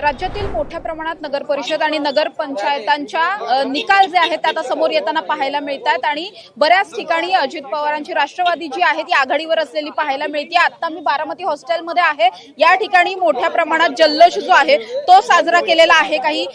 राज्यातील मोठ्या प्रमाणात नगर परिषद आणि नगर पंचायतांच्या निकाल जे आहेत त्या आता समोर येताना पाहायला मिळत आहेत आणि बऱ्याच ठिकाणी अजित पवारांची राष्ट्रवादी जी आहे ती आघाडीवर असलेली पाहायला मिळते. आता मी बारामती हॉस्टेलमध्ये आहे. या ठिकाणी मोठ्या प्रमाणात जल्लोष जो आहे तो साजरा केलेला आहे. काही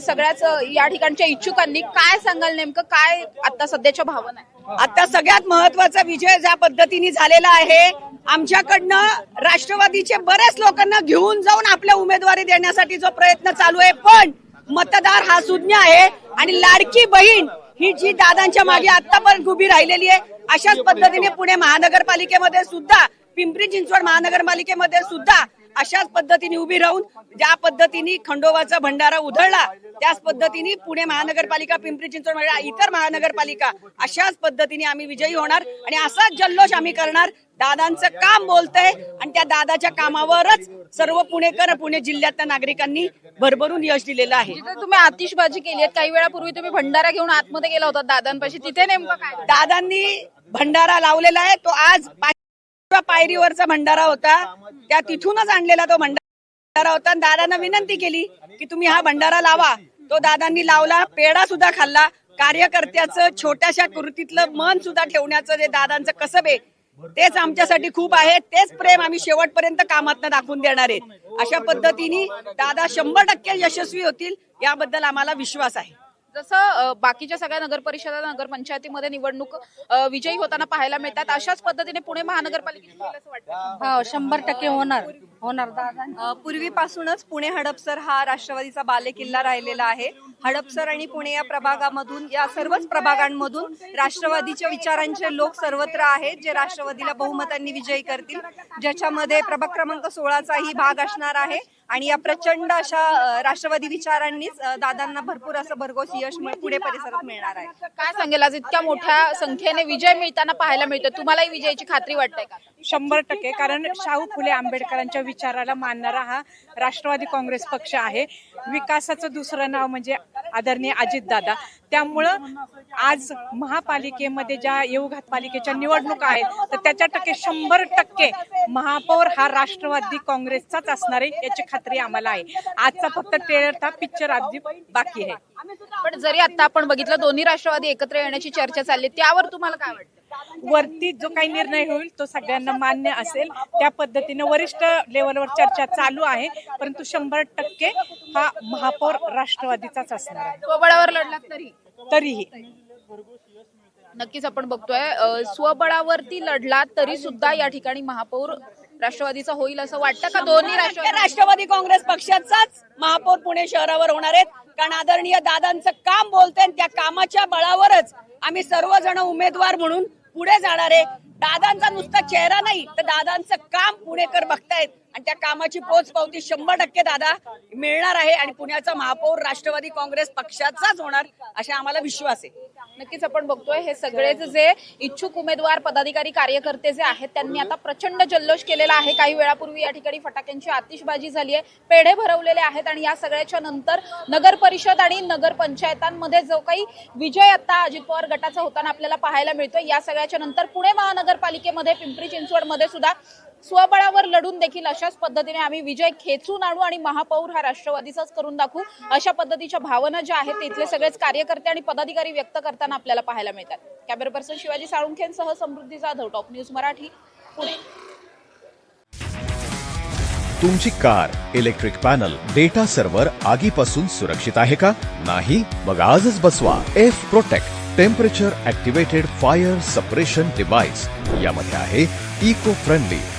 सगळ्याच या ठिकाणच्या इच्छुकांनी काय सांगाल नेमकं? काय आता सध्याच्या भावना आहे आता सगळ्यात महत्त्वाचा विजय ज्या पद्धतीने झालेला आहे आमच्याकडनं राष्ट्रवादीचे बरेच लोकांना घेऊन जाऊन आपल्या उमेदवारी देण्यासाठी जो प्रयत्न चालू आहे. पण मतदार हा सुज्ञ आहे आणि लाडकी बहीण ही जी दादांच्या मागे आतापर्यंत उभी राहिलेली आहे अशाच पद्धतीने पुणे महानगरपालिकेमध्ये सुद्धा पिंपरी चिंचवड महानगरपालिकेमध्ये सुद्धा अशाच पद्धतीने उभी राहून ज्या पद्धतीने खंडोबाचा भंडारा उधळला त्याच पद्धतीने पुणे महानगरपालिका पिंपरी चिंचवड म्हणजे इतर महानगरपालिका अशाच पद्धतीने आम्ही विजयी होणार आणि असाच जल्लोष आम्ही करणार दादांचं काम बोलतंय आणि त्या दादाच्या कामावरच सर्व पुणेकर पुणे जिल्ह्यातल्या नागरिकांनी भरभरून यश दिलेलं आहे. तुम्ही आतिषबाजी केली आहे काही वेळापूर्वी तुम्ही भंडारा घेऊन आतमध्ये गेला होता दादांपाशी. तिथे नेमकं काय? दादांनी भंडारा लावलेला आहे तो आज पायरीवरचा भंडारा होता. त्या तिथूनच आणलेला तो भंडारा. होता. आणि दादांना विनंती केली की तुम्ही हा भंडारा लावा. तो दादांनी लावला पेढा सुद्धा खाल्ला. कार्यकर्त्याचं छोट्याशा कृतीतलं मन सुद्धा ठेवण्याचं जे दादांचं कसब आहे तेच आमच्यासाठी खूप आहे. तेच प्रेम आम्ही शेवटपर्यंत कामात दाखवून देणार आहेत अशा पद्धतीने दादा शंभर टक्के यशस्वी होतील याबद्दल आम्हाला विश्वास आहे. जसं बाकीच्या सगळ्या नगर परिषदा नगर पंचायतीमध्ये निवडणूक विजयी होताना पाहायला मिळतात अशाच पद्धतीने पुणे महानगरपालिकेत होईल असं वाटतं? हो शंभर टक्के होणार. होणार दादा? पूर्वीपासूनच पुणे हडपसर हा राष्ट्रवादीचा बालेकिल्ला राहिलेला आहे. हडपसर आणि पुणे या प्रभागामधून या सर्वच प्रभागांमधून राष्ट्रवादीच्या विचारांचे लोक सर्वत्र आहेत जे राष्ट्रवादीला बहुमतांनी विजयी करतील. ज्याच्यामध्ये प्रभाग क्रमांक सोळाचाही भाग असणार आहे. आणि या प्रचंड अशा राष्ट्रवादी विचारांनीच दादांना भरपूर असं भरघोस यश पुणे परिसरात मिळणार आहे. काय सांगेल आज इतक्या मोठ्या संख्येने विजय मिळताना पाहायला मिळतं तुम्हालाही विजयाची खात्री वाटते का? शंभर टक्के कारण शाहू फुले आंबेडकरांच्या विचाराला मानणारा हा राष्ट्रवादी काँग्रेस पक्ष आहे. विकासाचं दुसरं नाव म्हणजे आदरणीय अजितदादा. त्यामुळं आज महापालिकेमध्ये ज्या येऊघात पालिकेच्या निवडणुका आहेत तर त्याच्या टक्के शंभर टक्के महापौर हा राष्ट्रवादी काँग्रेसचाच असणार आहे याची खात्री आम्हाला आहे. आजचा फक्त ट्रेलरचा पिक्चर अगदी बाकी आहे. पण जरी आता आपण बघितलं दोन्ही राष्ट्रवादी एकत्र येण्याची चर्चा चालली त्यावर तुम्हाला काय वाटतं? वरती जो काही निर्णय होईल तो सगळ्यांना मान्य असेल. त्या पद्धतीने वरिष्ठ लेवलवर चर्चा चालू आहे परंतु शंभर टक्के हा महापौर राष्ट्रवादीचाच असणार आहे. स्वबळावर लढलात तरी? तरीही. नक्कीच आपण बघतोय स्वबळावरती लढला तरी सुद्धा या ठिकाणी महापौर राष्ट्रवादीचा होईल असं वाटतं का? दोन्ही राष्ट्रवादी काँग्रेस पक्षाचाच महापौर पुणे शहरावर होणार आहेत. कारण आदरणीय दादांचं काम बोलते त्या कामाच्या बळावरच आम्ही सर्वजण उमेदवार म्हणून पुढे जाणार आहे. दादांचा नुसता चेहरा नाही तर दादांचं काम पुणेकर बघतायत. आणि त्या कामाची पोच पावती शंभर टक्के दादा मिळणार आहे आणि पुण्याचा महापौर राष्ट्रवादी काँग्रेस पक्षाचाच होणार अशा आम्हाला विश्वास आहे. नक्कीच आपण बघतोय हे सगळेच जे इच्छुक उमेदवार पदाधिकारी कार्यकर्ते जे आहेत त्यांनी आता प्रचंड जल्लोष केलेला आहे. काही वेळापूर्वी या ठिकाणी फटाक्यांची आतिषबाजी झाली आहे. पेढे भरवलेले आहेत आणि या सगळ्याच्या नंतर नगर परिषद आणि नगर पंचायतांमध्ये जो काही विजय आता अजित पवार गटाचा होताना आपल्याला पाहायला मिळतोय. या सगळ्याच्या नंतर पुणे महानगरपालिकेमध्ये पिंपरी चिंचवडमध्ये सुद्धा स्वबळावर लढून देखील अशाच पद्धतीने आम्ही विजय खेचून आणू आणि महापौर हा राष्ट्रवादीचाच करून दाखवू. अशा पद्धतीच्या भावना ज्या आहेत तिथले इथले सगळेच कार्यकर्ते आणि पदाधिकारी व्यक्त करताना आपल्याला पाहायला मिळतात. कॅमेरा पर्सन शिवाजी साळुंखेंसह समृद्धी जाधव टॉप न्यूज मराठी पुणे. तुमची car electric panel data server आगीपासून सुरक्षित आहे का? नाही मग आजच बसवा. F protect temperature activated fire suppression device यामध्ये आहे eco friendly